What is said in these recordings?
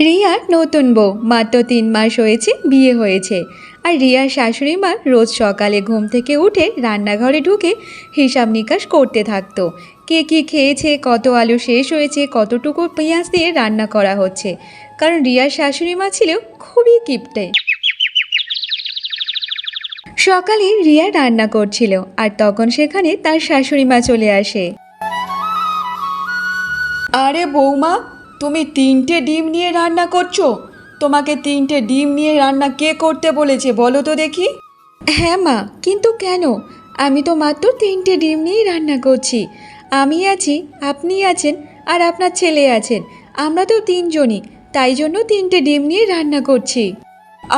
রিয়ার নতুন বউ। মাত্র তিন মাস হয়েছে, বিয়ে হয়েছে। আর রিয়ার শাশুড়ি মা রোজ সকালে ঘুম থেকে উঠে রান্নাঘরে ঢুকে হিসাব নিকাশ করতে থাকতো। কে কী খেয়েছে, কত আলু শেষ হয়েছে, কতটুকু পেঁয়াজ দিয়ে রান্না করা হচ্ছে। কারণ রিয়ার শাশুড়ি মা ছিল খুবই কিপটে। সকালে রিয়া রান্না করছিল আর তখন সেখানে তার শাশুড়ি মা চলে আসে। আরে বৌমা তুমি তিনটে ডিম নিয়ে রান্না করছ? তোমাকে তিনটে ডিম নিয়ে রান্না কে করতে বলেছে বলো তো দেখি। হ্যাঁ মা কিন্তু কেন? আমি তো মাত্র তিনটে ডিম নিয়েই রান্না করছি। আমি আছি আপনি আছেন আর আপনার ছেলে আছেন। আমরা তো তিনজনই তাই জন্য তিনটে ডিম নিয়ে রান্না করছি।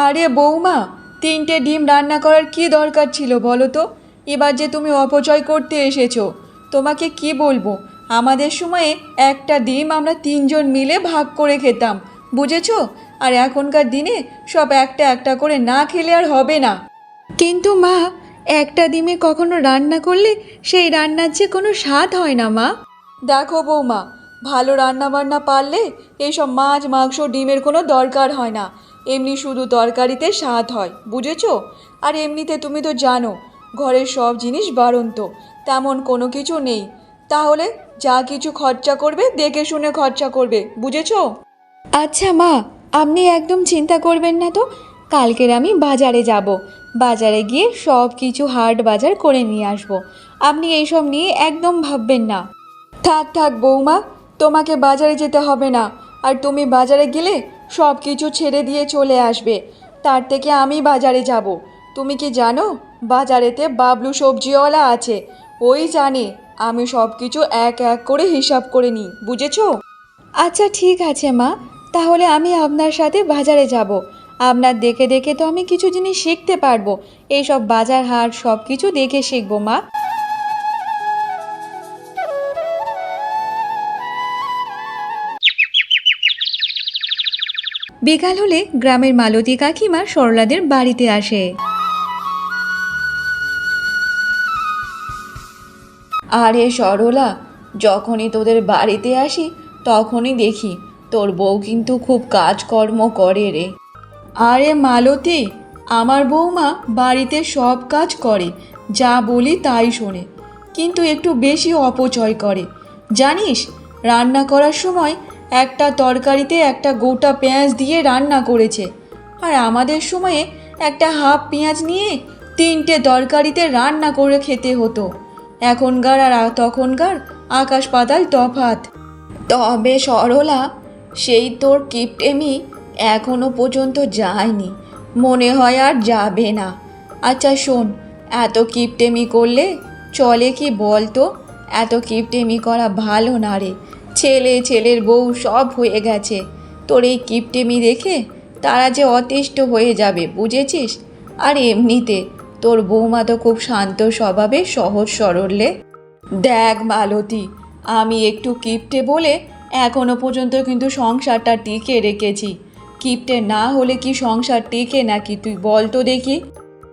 আরে বৌমা তিনটে ডিম রান্না করার কি দরকার ছিল বলো তো? এবার যে তুমি অপচয় করতে এসেছ তোমাকে কি বলব? আমাদের সময়ে একটা ডিম আমরা তিনজন মিলে ভাগ করে খেতাম, বুঝেছ? আর এখনকার দিনে সব একটা একটা করে না খেলে আর হবে না। কিন্তু মা, একটা ডিমে কখনো রান্না করলে সেই রান্নার যে কোনো স্বাদ হয় না, মা। দেখো বৌমা, ভালো রান্না বান্না পারলে এইসব মাছ, মাংস, ডিমের কোনো দরকার হয় না। এমনি শুধু তরকারিতে স্বাদ হয়, বুঝেছ? আর এমনিতে তুমি তো জানো, ঘরের সব জিনিস বাড়ন্ত, তেমন কোনো কিছু নেই। তাহলে যা কিছু খরচা করবে, দেখে শুনে খরচা করবে। বুঝেছ? আচ্ছা মা, আপনি একদম চিন্তা করবেন না তো। কালকের আমি বাজারে যাব। বাজারে গিয়ে সব কিছু হাট বাজার করে নিয়ে আসব। আপনি এইসব নিয়ে একদম ভাববেন না। থাক থাক, বৌমা, তোমাকে বাজারে যেতে হবে না। আর তুমি বাজারে গেলে সব কিছু ছেড়ে দিয়ে চলে আসবে। তার থেকে আমি বাজারে যাব। তুমি কি জানো, বাজারেতে বাবলু সবজিওয়ালা আছে। ওই জানে আমি সব কিছু এক এক করে হিসাব করে নিই, বুঝেছ? আচ্ছা ঠিক আছে, মা। তাহলে আমি আপনার সাথে বাজারে যাব। আপনার দেখে দেখে তো আমি কিছু জিনিস শিখতে পারব। এইসব বাজার হাট সব কিছু দেখে শিখব, মা। বিকাল হলে গ্রামের মালতী কাকিমা সরলাদের বাড়িতে আসে। আরে সরলা, যখনই তোদের বাড়িতে আসি, তখনই দেখি তোর বউ কিন্তু খুব কাজকর্ম করে রে। আরে মালতী, আমার বৌমা বাড়িতে সব কাজ করে, যা বলি তাই শোনে, কিন্তু একটু বেশি অপচয় করে। জানিস, রান্না করার সময় একটা তরকারিতে একটা গোটা পেঁয়াজ দিয়ে রান্না করেছে, আর আমাদের সময়ে একটা হাফ পেঁয়াজ নিয়ে তিনটে তরকারিতে রান্না করে খেতে হতো। এখনকার আর তখনকার আকাশ পাতাল তফাত তবে সরলা, সেই তোর কিপটেমি এখনও পর্যন্ত যায়নি। মনে হয় আর যাবে না। আচ্ছা শোন, এত কিপটেমি করলে চলে কি বল তো? এত কিপটেমি করা ভালো না রে। ছেলে, ছেলের বউ সব হয়ে গেছে। তোর এই কিপটেমি দেখে তারা যে অতিষ্ঠ হয়ে যাবে, বুঝেছিস? আর এমনিতে তোর বৌমা তো খুব শান্ত স্বভাবে সহজ সরলে। দেখ মালতী, আমি একটু কিপটে বলে এখনও পর্যন্ত কিন্তু সংসারটা টিকে রেখেছি। কিপটে না হলে কি সংসার টিকে নাকি তুই বল তো দেখি।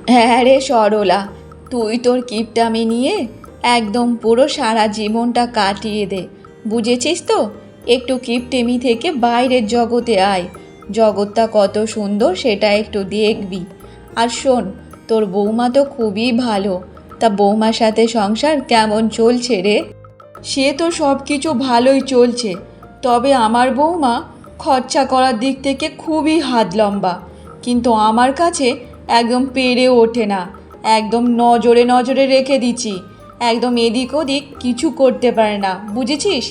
হ্যাঁ রে সরলা, তুই তোর কিপটামি নিয়ে একদম পুরো সারা জীবনটা কাটিয়ে দে। বুঝেছিস তো? একটু কিপটেমি থেকে বাইরের জগতে আয়। জগৎটা কত সুন্দর সেটা একটু দেখবি। আর শোন তোর বৌমা তো খুবই ভালো। তা বৌমার সাথে সংসার কেমন চলছে রে? সে তো সব কিছু ভালোই চলছে। তবে আমার বৌমা খরচা করার দিক থেকে খুবই হাত লম্বা। কিন্তু আমার কাছে একদম পেরে ওঠে না। একদম নজরে নজরে রেখে দিচ্ছি। একদম এদিক ওদিক কিছু করতে পারে না। বুঝেছিস?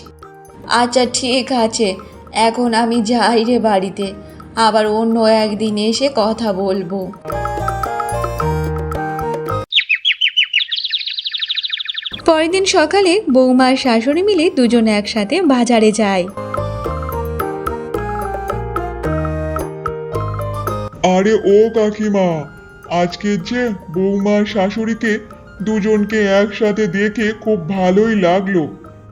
আচ্ছা ঠিক আছে। এখন আমি যাই রে বাড়িতে। আবার অন্য একদিন এসে কথা বলব। পরের দিন সকালে বৌমা আর শাশুড়ি মিলে দুজনে একসাথে বাজারে যায়। আরে ও কাকিমা আজকে যে বৌমা আর শাশুড়িকে দুজনকে একসাথে দেখে খুব ভালোই লাগল।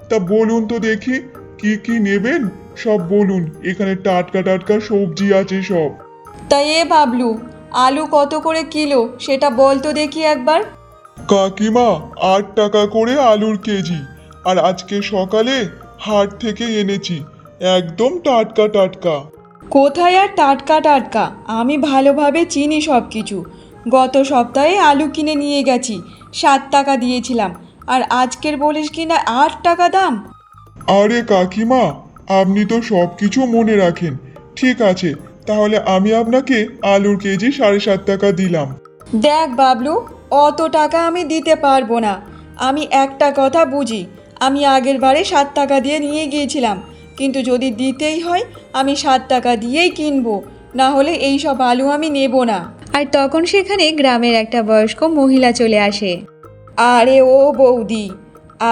তা বলুন তো দেখি কি কি নেবেন? সব বলুন এখানে টাটকা টাটকা সবজি আছে সব। তাই এ বাবলু আলু কত করে কিলো সেটা বল তো দেখি একবার। কাকিমা আট টাকা করে আলুর কেজি। আর আজকে সকালে হাট থেকে এনেছি। একদম টাটকা টাটকা। কোথায় আর টাটকা টাটকা? আমি ভালোভাবে চিনি সব কিছু গত সপ্তাহে আলু কিনে নিয়ে গেছি। সাত টাকা দিয়েছিলাম। আর আজকের বলিস কিনা আট টাকা দাম? আরে কাকিমা আপনি তো সব কিছু মনে রাখেন। ঠিক আছে তাহলে আমি আপনাকে আলুর কেজি সাড়ে সাত টাকা দিলাম। দেখ বাবলু অত টাকা আমি দিতে পারব না। আমি একটা কথা বুঝি, আমি আগের বারে সাত টাকা দিয়ে নিয়ে গিয়েছিলাম, কিন্তু যদি দিতেই হয়, আমি সাত টাকা দিয়েই কিনবো, না হলে এই সব আলু আমি নেব না। আর তখন সেখানে গ্রামের একটা বয়স্ক মহিলা চলে আসে। আরে ও বৌদি,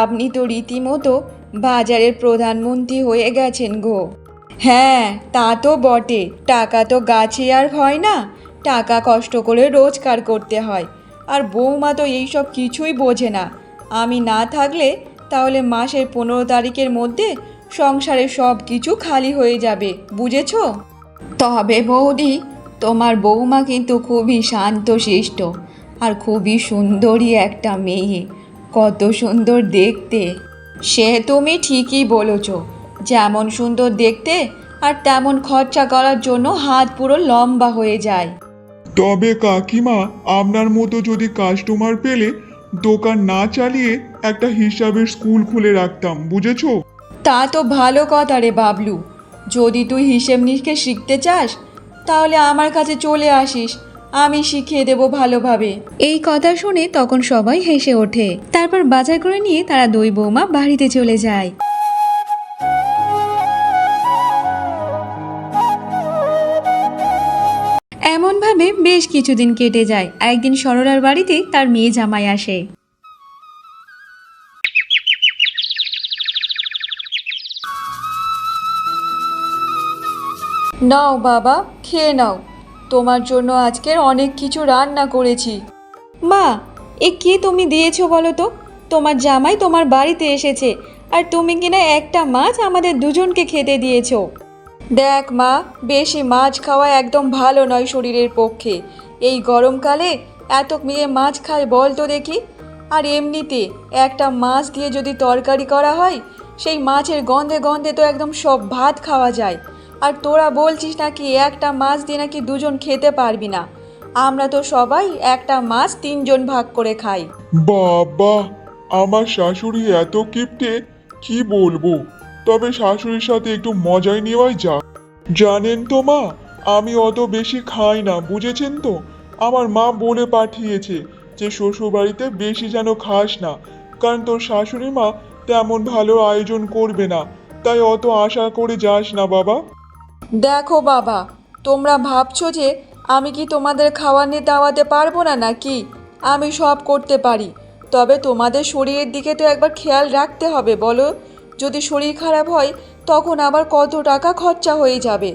আপনি তো রীতিমতো বাজারের প্রধানমন্ত্রী হয়ে গেছেন গো। হ্যাঁ তা তো বটে, টাকা তো গাছে আর হয় না, টাকা কষ্ট করে রোজগার করতে হয়। আর বৌমা তো এইসব কিছুই বোঝে না। আমি না থাকলে তাহলে মাসের পনেরো তারিখের মধ্যে সংসারে সব কিছু খালি হয়ে যাবে, বুঝেছ? তবে বৌদি, তোমার বৌমা কিন্তু খুবই শান্তশিষ্ট আর খুবই সুন্দরী একটা মেয়ে। কত সুন্দর দেখতে। সে তুমি ঠিকই বলেছ, যেমন সুন্দর দেখতে আর তেমন খরচা করার জন্য হাত পুরো লম্বা হয়ে যায়। তবে কাকিমা আপনার মতো যদি কাস্টমার পেলে দোকান না চালিয়ে একটা হিসাবের স্কুল খুলে রাখতাম বুঝেছ? তা তো ভালো কথা রে বাবলু। যদি তুই হিসেব নিকেশ শিখতে চাস তাহলে আমার কাছে চলে আসিস। আমি শিখিয়ে দেবো ভালোভাবে। এই কথা শুনে তখন সবাই হেসে ওঠে। তারপর বাজার করে নিয়ে তারা দই বৌমা বাড়িতে চলে যায়। এমনভাবে বেশ কিছুদিন কেটে যায়। একদিন সরলার বাড়িতে তার মেয়ে জামাই আসে। নাও বাবা খেয়ে নাও। তোমার জন্য আজকের অনেক কিছু রান্না করেছি। মা এ কি তুমি দিয়েছ বলো তো? তোমার জামাই তোমার বাড়িতে এসেছে। আর তুমি কিনা একটা মাছ আমাদের দুজনকে খেতে দিয়েছ। দেখ মা, বেশি মাছ খাওয়া একদম ভালো নয় শরীরের পক্ষে। এই গরমকালে এত মেয়ে মাছ খায় বল তো দেখি। আর এমনিতে একটা মাছ দিয়ে যদি তরকারি করা হয়, সেই মাছের গন্ধে গন্ধে তো একদম সব ভাত খাওয়া যায়। আর তোরা বলছিস নাকি একটা মাছ দিয়ে নাকি দুজন খেতে পারবি না? আমরা তো সবাই একটা মাছ তিনজন ভাগ করে খাই। বাবা, আমার শাশুড়ি এত কিপটে, কি বলব? তবে শাশুড়ির সাথে একটু মজাই নেওয়াই যাক। জানেন তো মা, আমি অত বেশি খাই না, বুঝেছেন তো? আমার মা বলে পাঠিয়েছে যে শ্বশুর বাড়িতে বেশি যেন খাস না, কারণ তোর শাশুড়ি মা তেমন ভালো আয়োজন করবে না, তাই অত আশা করে যাস না বাবা। দেখো বাবা, তোমরা ভাবছ যে আমি কি তোমাদের খাওয়ার দাওয়াতে পারব না নাকি? আমি সব করতে পারি, তবে তোমাদের শরীরের দিকে তো একবার খেয়াল রাখতে হবে, বলো? যদি শরীর খারাপ হয়, তখন আবার কত টাকা খরচা হয়ে যাবে।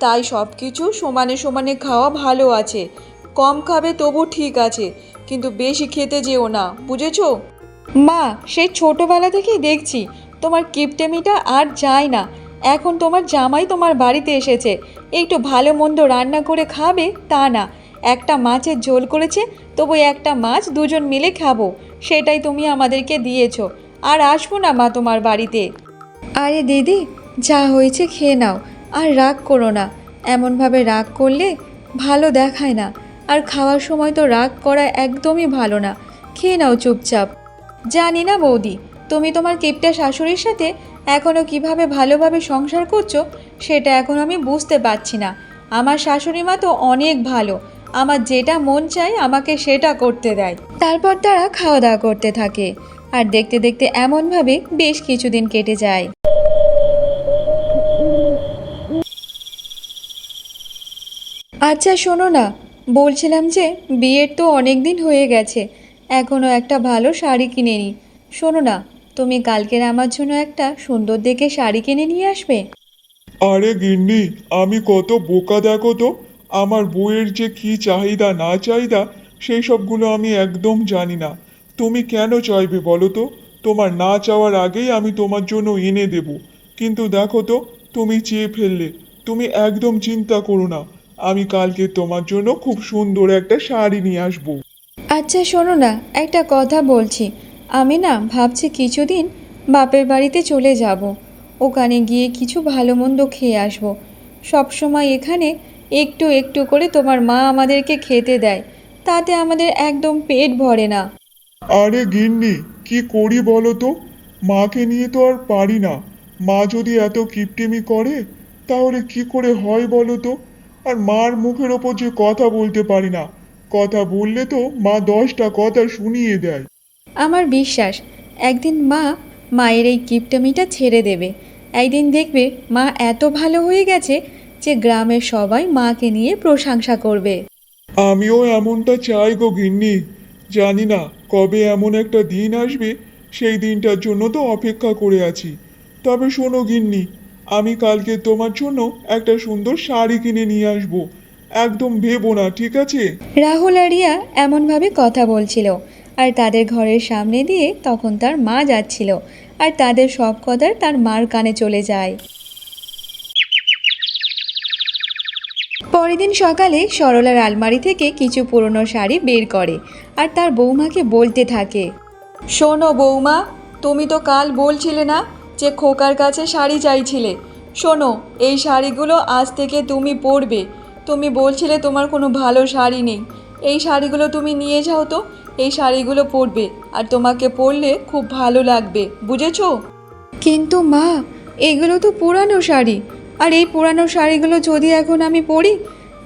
তাই সব কিছু সমানে সমানে খাওয়া ভালো আছে। কম খাবে তবু ঠিক আছে, কিন্তু বেশি খেতে যেও না, বুঝেছ? মা, সেই ছোটবেলা থেকেই দেখছি, তোমার কিপটেমিটা আর যায় না। এখন তোমার জামাই তোমার বাড়িতে এসেছে। একটু ভালো মন্দ রান্না করে খাবে তা না। একটা মাছের ঝোল করেছে, তবু একটা মাছ দুজন মিলে খাব, সেটাই তুমি আমাদেরকে দিয়েছ। আর আসব না মা তোমার বাড়িতে। আরে দিদি, যা হয়েছে খেয়ে নাও, আর রাগ করো না। এমনভাবে রাগ করলে ভালো দেখায় না। আর খাওয়ার সময় তো রাগ করা একদমই ভালো না। খেয়ে নাও চুপচাপ। জানি না বৌদি, তুমি তোমার কেপটা শাশুড়ির সাথে এখনও কীভাবে ভালোভাবে সংসার করছ সেটা এখন আমি বুঝতে পারছি না। আমার শাশুড়ি মা তো অনেক ভালো। আমার যেটা মন চায় আমাকে সেটা করতে দেয়। তারপর তারা খাওয়া দাওয়া করতে থাকে। আর দেখতে দেখতে এমনভাবে বেশ কিছুদিন কেটে যায়। আচ্ছা শোনো না। বলছিলাম যে বিয়ের তো অনেক দিন হয়ে গেছে এখনও একটা ভালো শাড়ি কিনে নি শোনো না, তুমি কালকের আমার জন্য একটা সুন্দর দেখে শাড়ি কিনে নিয়ে আসবে? আরে গিন্নি, আমি কত বোকা দেখো তো। আমার বইয়ের যে কি চাহিদা না চাহিদা, সেই সবগুলো আমি একদম জানি না। তুমি কেন চাইবে বলো তো? তোমার না চাওয়ার আগেই আমি তোমার জন্য এনে দেব। কিন্তু দেখো তো, তুমি চেয়ে ফেললে। তুমি একদম চিন্তা করো না। আমি কালকে তোমার জন্য খুব সুন্দর একটা শাড়ি নিয়ে আসব। আচ্ছা শোনো না, একটা কথা বলছি। আমি না ভাবছি কিছুদিন বাপের বাড়িতে চলে যাব। ওখানে গিয়ে কিছু ভালো মন্দ খেয়ে আসব। সবসময় এখানে একটু একটু করে তোমার মা আমাদেরকে খেতে দেয়। তাতে আমাদের একদম পেট ভরে না। আরে গিন্নি কি করি বলো তো? মাকে নিয়ে তো আর পারি না। মা যদি এত কিপটেমি করে তাহলে কি করে হয় বলো তো? আর মার মুখের ওপর যে কথা বলতে পারি না কথা বললে তো মা দশটা কথা শুনিয়ে দেয়। আমার বিশ্বাস একদিন মা মায়ের এই কিপটামিটা ছেড়ে দেবে। একদিন দেখবে মা এত ভালো হয়ে গেছে যে গ্রামের সবাই মাকে নিয়ে প্রশংসা করবে। আমিও এমনটা চাই গো গিন্নি। জানি না কবে এমন একটা দিন আসবে, সেই দিনটার জন্য তো অপেক্ষা করে আছি। তবে শোনো গিন্নি, আমি কালকে তোমার জন্য একটা সুন্দর শাড়ি কিনে নিয়ে আসব। একদম ভেবো না, ঠিক আছে? রাহুল আর রিয়া এমনভাবে কথা বলছিল, আর তাদের ঘরের সামনে দিয়ে তখন তার মা যাচ্ছিল, আর তাদের সব কথা তার মার কানে চলে যায়। পরের দিন সকালে সরলার আলমারি থেকে কিছু পুরনো শাড়ি বের করে আর তার বৌমাকে বলতে থাকে, শোনো বৌমা, তুমি তো কাল বলছিলে না যে খোকার কাছে শাড়ি চাইছিলে। শোনো, এই শাড়িগুলো আজ থেকে তুমি পরবে। তুমি বলছিলে তোমার কোনো ভালো শাড়ি নেই। এই শাড়িগুলো তুমি নিয়ে যাও তো, এই শাড়িগুলো পরবে, আর তোমাকে পরলে খুব ভালো লাগবে, বুঝেছ? কিন্তু মা, এগুলো তো পুরানো শাড়ি, আর এই পুরানো শাড়িগুলো যদি এখন আমি পরি,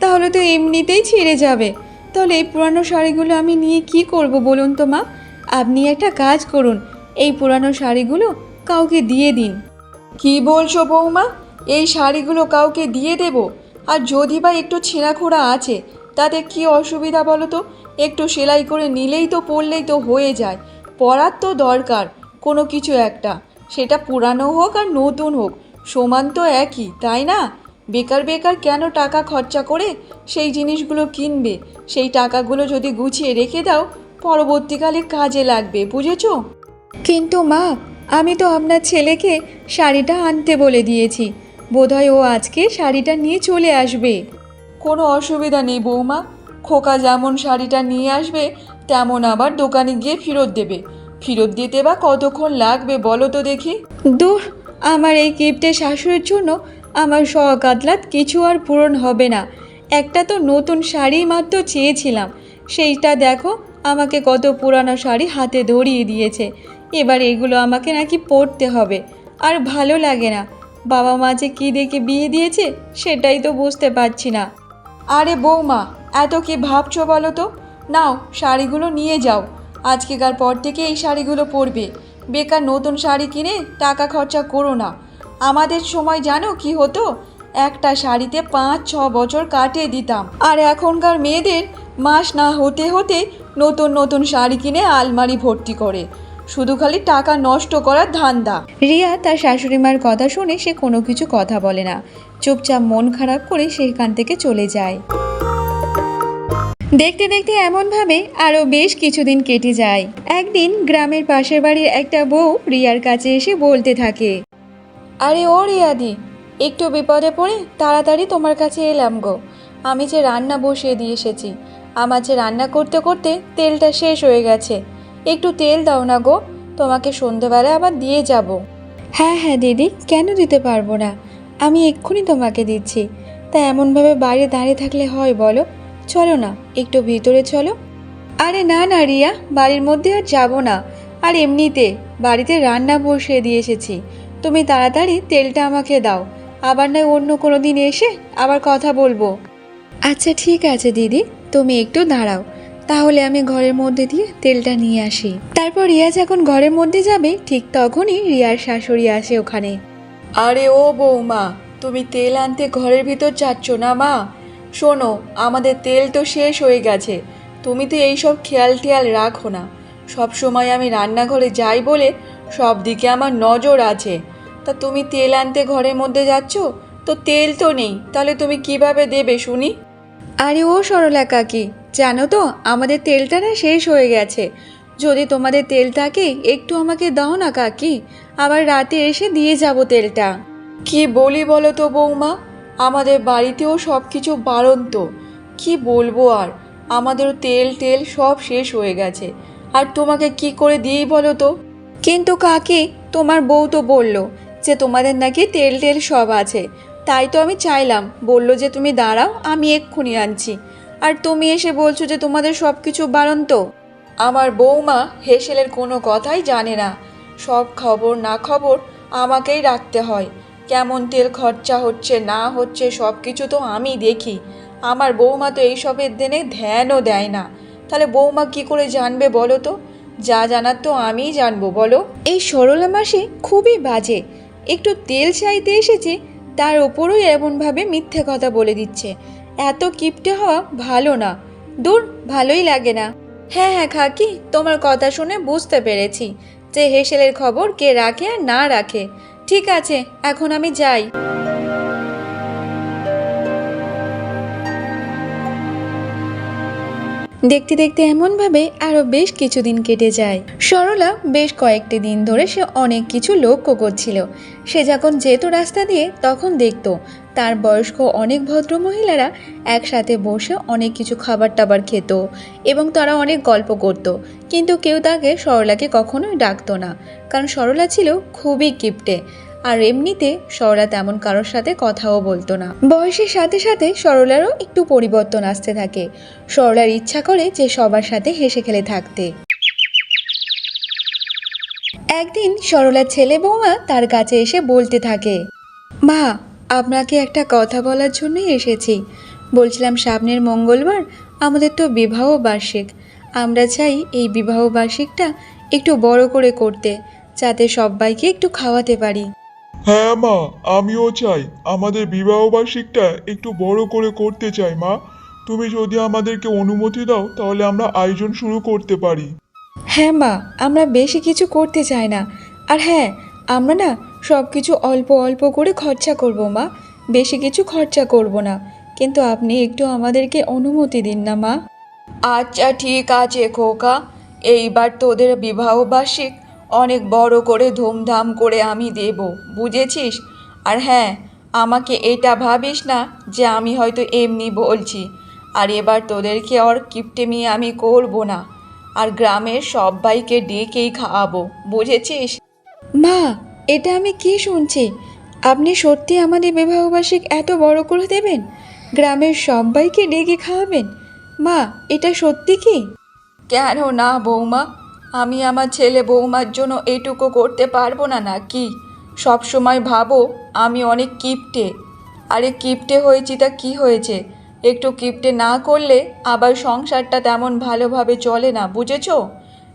তাহলে তো এমনিতেই ছিঁড়ে যাবে। তাহলে এই পুরানো শাড়িগুলো আমি নিয়ে কি করব বলুন তো মা? আপনি একটা কাজ করুন, এই পুরানো শাড়িগুলো কাউকে দিয়ে দিন। কি বলছো বৌমা? এই শাড়িগুলো কাউকে দিয়ে দেব? আর যদি বা একটু ছেঁড়াখোড়া আছে, তাতে কি অসুবিধা বলো তো? একটু সেলাই করে নিলেই তো পরলেই তো হয়ে যায়। পরার তো দরকার, কোনো কিছু একটা। সেটা পুরানো হোক আর নতুন হোক, সমান তো একই, তাই না? বেকার বেকার কেন টাকা খরচা করে সেই জিনিসগুলো কিনবে? সেই টাকাগুলো যদি গুছিয়ে রেখে দাও, পরবর্তীকালে কাজে লাগবে, বুঝেছ? কিন্তু মা, আমি তো আপনার ছেলেকে শাড়িটা আনতে বলে দিয়েছি। বোধহয় ও আজকে শাড়িটা নিয়ে চলে আসবে। কোনো অসুবিধা নেই বৌমা। খোকা যেমন শাড়িটা নিয়ে আসবে, তেমন আবার দোকানে গিয়ে ফেরত দেবে। ফেরত দিতে বা কতক্ষণ লাগবে বলো তো দেখি। দূর, আমার এই কিপ্টে শাশুড়ির জন্য আমার শখ আদলাত কিছু আর পূরণ হবে না। একটা তো নতুন শাড়ি মাত্র চেয়েছিলাম। সেইটা দেখো, আমাকে কত পুরানো শাড়ি হাতে ধরিয়ে দিয়েছে। এবার এগুলো আমাকে নাকি পরতে হবে। আর ভালো লাগে না। বাবা মা যে কী দেখে বিয়ে দিয়েছে, সেটাই তো বুঝতে পারছি না। আরে বৌমা, এত কি ভাবছ বলো তো? নাও, শাড়িগুলো নিয়ে যাও। আজকেকার পর থেকে এই শাড়িগুলো পরবে। বেকার নতুন শাড়ি কিনে টাকা খরচা করো না। আমাদের সময় জানো কি হতো? একটা শাড়িতে পাঁচ, ছ বছর কাটিয়ে দিতাম। আর এখনকার মেয়েদের মাস না হতে হতে নতুন নতুন শাড়ি কিনে আলমারি ভর্তি করে। শুধু খালি টাকা নষ্ট করার ধান্দা। রিয়া তার শাশুড়ি মার কথা শুনে সে কোনো কিছু কথা বলে না। চুপচাপ মন খারাপ করে সেখান থেকে চলে যায়। দেখতে দেখতে এমনভাবে আরও বেশ কিছুদিন কেটে যায়। একদিন গ্রামের পাশের বাড়ির একটা বউ রিয়ার কাছে এসে বলতে থাকে আরে ও রিয়াদি, একটু বিপদে পড়ে তাড়াতাড়ি তোমার কাছে এলাম গো। আমি যে রান্না বসিয়ে দিয়ে এসেছি, আমার যে রান্না করতে করতে তেলটা শেষ হয়ে গেছে। একটু তেল দাও না গো, তোমাকে সন্ধেবেলা আবার দিয়ে যাব। হ্যাঁ হ্যাঁ দিদি, কেন দিতে পারব না? আমি এক্ষুনি তোমাকে দিচ্ছি। তা এমনভাবে বাইরে দাঁড়িয়ে থাকলে হয় বলো? চলো না, একটু ভিতরে চলো। আরে না না রিয়া, বাড়ির মধ্যে আর যাব না। আর এমনিতে বাড়িতে রান্না বসিয়ে দিয়ে এসেছি। তুমি তাড়াতাড়ি তেলটা আমাকে দাও। আবার নয় অন্য কোনো দিন এসে আবার কথা বলব। আচ্ছা ঠিক আছে, দিদি। তুমি একটু দাঁড়াও। তাহলে আমি ঘরের মধ্যে দিয়ে তেলটা নিয়ে আসি। তারপর রিয়া যখন ঘরের মধ্যে যাবে, ঠিক তখনই রিয়ার শাশুড়ি আসে ওখানে। আরে ও বৌমা, তুমি তেল আনতে ঘরের ভিতর যাচ্ছ না মা? শোনো, আমাদের তেল তো শেষ হয়ে গেছে। তুমি তো এইসব খেয়াল টেয়াল রাখো না। সব সময় আমি রান্নাঘরে যাই বলে সব দিকে আমার নজর আছে। তা তুমি তেল আনতে ঘরের মধ্যে যাচ্ছ? তো তেল তো নেই। তাহলে তুমি কীভাবে দেবে শুনি? আরে ও সরলা কাকি জানো তো আমাদের তেলটা না শেষ হয়ে গেছে। যদি তোমাদের তেল থাকে একটু আমাকে দাও না কাকি। আবার রাতে এসে দিয়ে যাব তেলটা। কি বলি বলো তো বৌমা? আমাদের বাড়িতেও সব কিছু বারণ তো কি বলব আর? আমাদের তেল টেল সব শেষ হয়ে গেছে। আর তোমাকে কি করে দিই বলো তো? কিন্তু কাকি, তোমার বউ তো বলল যে তোমাদের নাকি তেল টেল সব আছে। তাই তো আমি চাইলাম, বলল যে তুমি দাঁড়াও, আমি এক্ষুনি আনছি। আর তুমি এসে বলছো যে তোমাদের সব কিছু বারন্ত আমার বৌমা হেসেলের কোনো কথাই জানে না। সব খবর না খবর আমাকেই রাখতে হয়। কেমন তেল খরচা হচ্ছে, না হচ্ছে সব কিছু তো আমি দেখি। আমার বৌমা তো এইসবের দিনে ধ্যানও দেয় না। তাহলে বৌমা কি করে জানবে বলো তো? যা জানার তো আমিই জানব, বলো। এই সরলা মাসে খুবই বাজে। একটু তেল চাইতে এসেছে, তার ওপরও এমনভাবে মিথ্যে কথা বলে দিচ্ছে। এত কিপটে হওয়া ভালো না। দূর, ভালোই লাগে না। হ্যাঁ হ্যাঁ খাকি, তোমার কথা শুনে বুঝতে পেরেছি যে হেসেলের খবর কে রাখে আর না রাখে। ঠিক আছে, এখন আমি যাই। দেখতে দেখতে এমনভাবে আরও বেশ কিছুদিন কেটে যায়। সরলা বেশ কয়েকটি দিন ধরে সে অনেক কিছু লক্ষ্য করছিল। সে যখন যেত রাস্তা দিয়ে, তখন দেখত তার বয়স্ক অনেক ভদ্র মহিলারা একসাথে বসে অনেক কিছু খাবার টাবার খেত এবং তারা অনেক গল্প করত। কিন্তু কেউ তাকে সরলাকে কখনোই ডাকতো না। কারণ সরলা ছিল খুবই কিপটে। আর এমনিতে সরলা তেমন কারোর সাথে কথাও বলতো না। বয়সের সাথে সাথে সরলারও একটু পরিবর্তন আসতে থাকে। সরলার ইচ্ছা করে যে সবার সাথে হেসে খেলে থাকতে। একদিন সরলার ছেলে বৌমা তার কাছে এসে বলতে থাকে, মা, আপনাকে একটা কথা বলার জন্যই এসেছি। বলছিলাম সামনের মঙ্গলবার আমাদের তো বিবাহ বার্ষিক। আমরা চাই এই বিবাহ বার্ষিকটা একটু বড় করে করতে, যাতে সবাইকে একটু খাওয়াতে পারি। হ্যাঁ মা আমিও চাই। আমাদের বিবাহবার্ষিকটা একটু বড় করে করতে চাই মা। তুমি যদি আমাদেরকে অনুমতি দাও তাহলে আমরা আয়োজন শুরু করতে পারি। হ্যাঁ মা আমরা বেশি কিছু করতে চাই না। আর হ্যাঁ আমরা না সব কিছু অল্প অল্প করে খরচা করব মা। বেশি কিছু খরচা করব না। কিন্তু আপনি একটু আমাদেরকে অনুমতি দিন না মা। আচ্ছা ঠিক আছে খোকা। এইবার তোদের বিবাহ বার্ষিক অনেক বড় করে ধুমধাম করে আমি দেব বুঝেছিস? আর হ্যাঁ আমাকে এটা ভাবিস না যে আমি হয়তো এমনি বলছি। আর এবার তোদেরকে ওর কিপটেমি আমি করব না। আর গ্রামের সবাইকে ডেকেই খাওয়াবো বুঝেছিস? মা এটা আমি কি শুনছি? আপনি সত্যি আমাদের বিবাহবার্ষিক এত বড় করে দেবেন? গ্রামের সবাইকে ডেকে খাওয়াবেন? মা এটা সত্যি কি? কেন না বৌমা? আমি আমার ছেলে বৌমার জন্য এটুকু করতে পারব না না কি সব সময় ভাবো, আমি অনেক কিপটে। আরে কিপটে হয়েছি তা কি হয়েছে? একটু কিপটে না করলে আবার সংসারটা তেমন ভালোভাবে চলে না, বুঝেছ?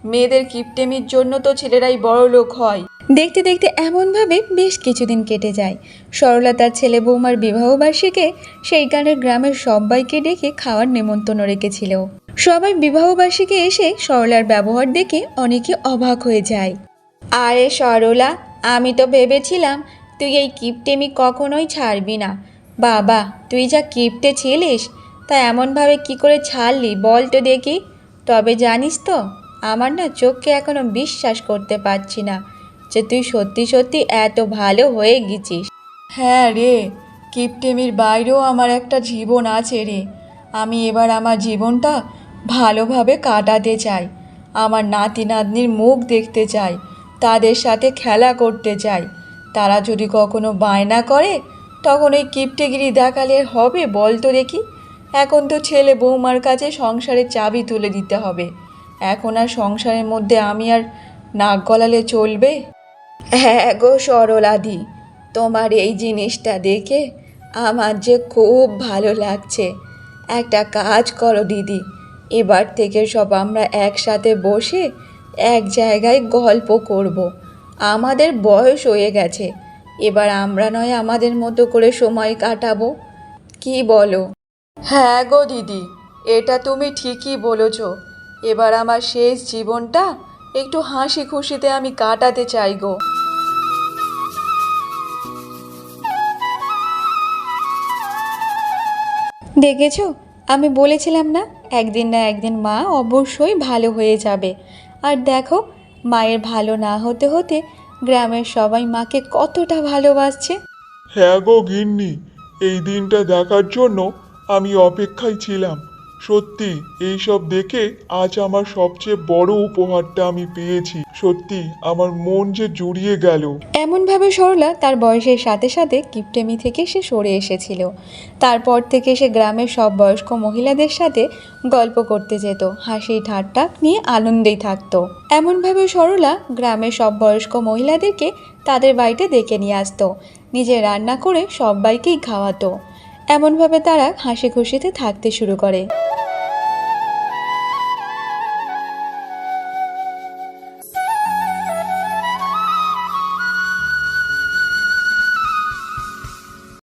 মেয়েদের কিপটেমির জন্য তো ছেলেরাই বড় লোক হয়। দেখতে দেখতে এমনভাবে বেশ কিছুদিন কেটে যায়। সরলা তার ছেলে বৌমার বিবাহবার্ষিকে সেইখানের গ্রামের সবাইকে ডেকে খাওয়ার নেমন্তন্ন রেখেছিল। সবাই বিবাহবার্ষিকে এসে সরলার ব্যবহার দেখে অনেকে অবাক হয়ে যায়। আরে সরলা, আমি তো ভেবেছিলাম তুই এই কিপটেমি কখনোই ছাড়বি না। বাবা, তুই যা কিপটে ছিলিস, তা এমনভাবে কি করে ছাড়লি বল তো দেখি। তবে জানিস তো, আমার না চোখকে এখনও বিশ্বাস করতে পারছি না যে তুই সত্যি সত্যি এত ভালো হয়ে গেছিস। হ্যাঁ রে, কিপটেমির বাইরেও আমার একটা জীবন আছে রে। আমি এবার আমার জীবনটা ভালোভাবে কাটাতে চাই। আমার নাতি নাতনির মুখ দেখতে চাই, তাদের সাথে খেলা করতে চাই। তারা যদি কখনো বায়না করে, তখন ওই কিপটেগিরি দেখালে হবে বল তো দেখি। এখন তো ছেলে বৌমার কাছে সংসারের চাবি তুলে দিতে হবে। এখন আর সংসারের মধ্যে আমি আর নাক গলালে চলবে? হ্যাঁ গো সরলাদি, তোমার এই জিনিসটা দেখে আমার যে খুব ভালো লাগছে। একটা কাজ করো দিদি এবার থেকে সব আমরা একসাথে বসে এক জায়গায় গল্প করব। আমাদের বয়স হয়ে গেছে। এবার আমরা নয় আমাদের মতো করে সময় কাটাবো। কি বলো? হ্যাঁ গো দিদি এটা তুমি ঠিকই বলেছ। এবার আমার শেষ জীবনটা একটু হাসি খুশিতে আমি কাটাতে চাই গো। দেখেছ? আমি বলেছিলাম না, একদিন না একদিন মা অবশ্যই ভালো হয়ে যাবে। আর দেখো, মায়ের ভালো না হতে হতে গ্রামের সবাই মাকে কতটা ভালোবাসছে। হ্যাঁ গো গিন্নি, এই দিনটা দেখার জন্য আমি অপেক্ষায় ছিলাম। সত্যি, এইসব দেখে আজ আমার সবচেয়ে বড় উপহারটা আমি পেয়েছি। সত্যি আমার মন যে জুড়িয়ে গেল। এমনভাবে সরলা তার বয়সের সাথে সাথে কিপটেমি থেকে সে সরে এসেছিল। তারপর থেকে সে গ্রামের সব বয়স্ক মহিলাদের সাথে গল্প করতে যেত, হাসি ঠাট্টা নিয়ে আনন্দেই থাকতো। এমনভাবে সরলা গ্রামের সব বয়স্ক মহিলাদেরকে তাদের বাড়িতে ডেকে নিয়ে আসতো, নিজে রান্না করে সবাইকেই খাওয়াতো। এমনভাবে তারা হাসি খুশিতে থাকতে শুরু করে।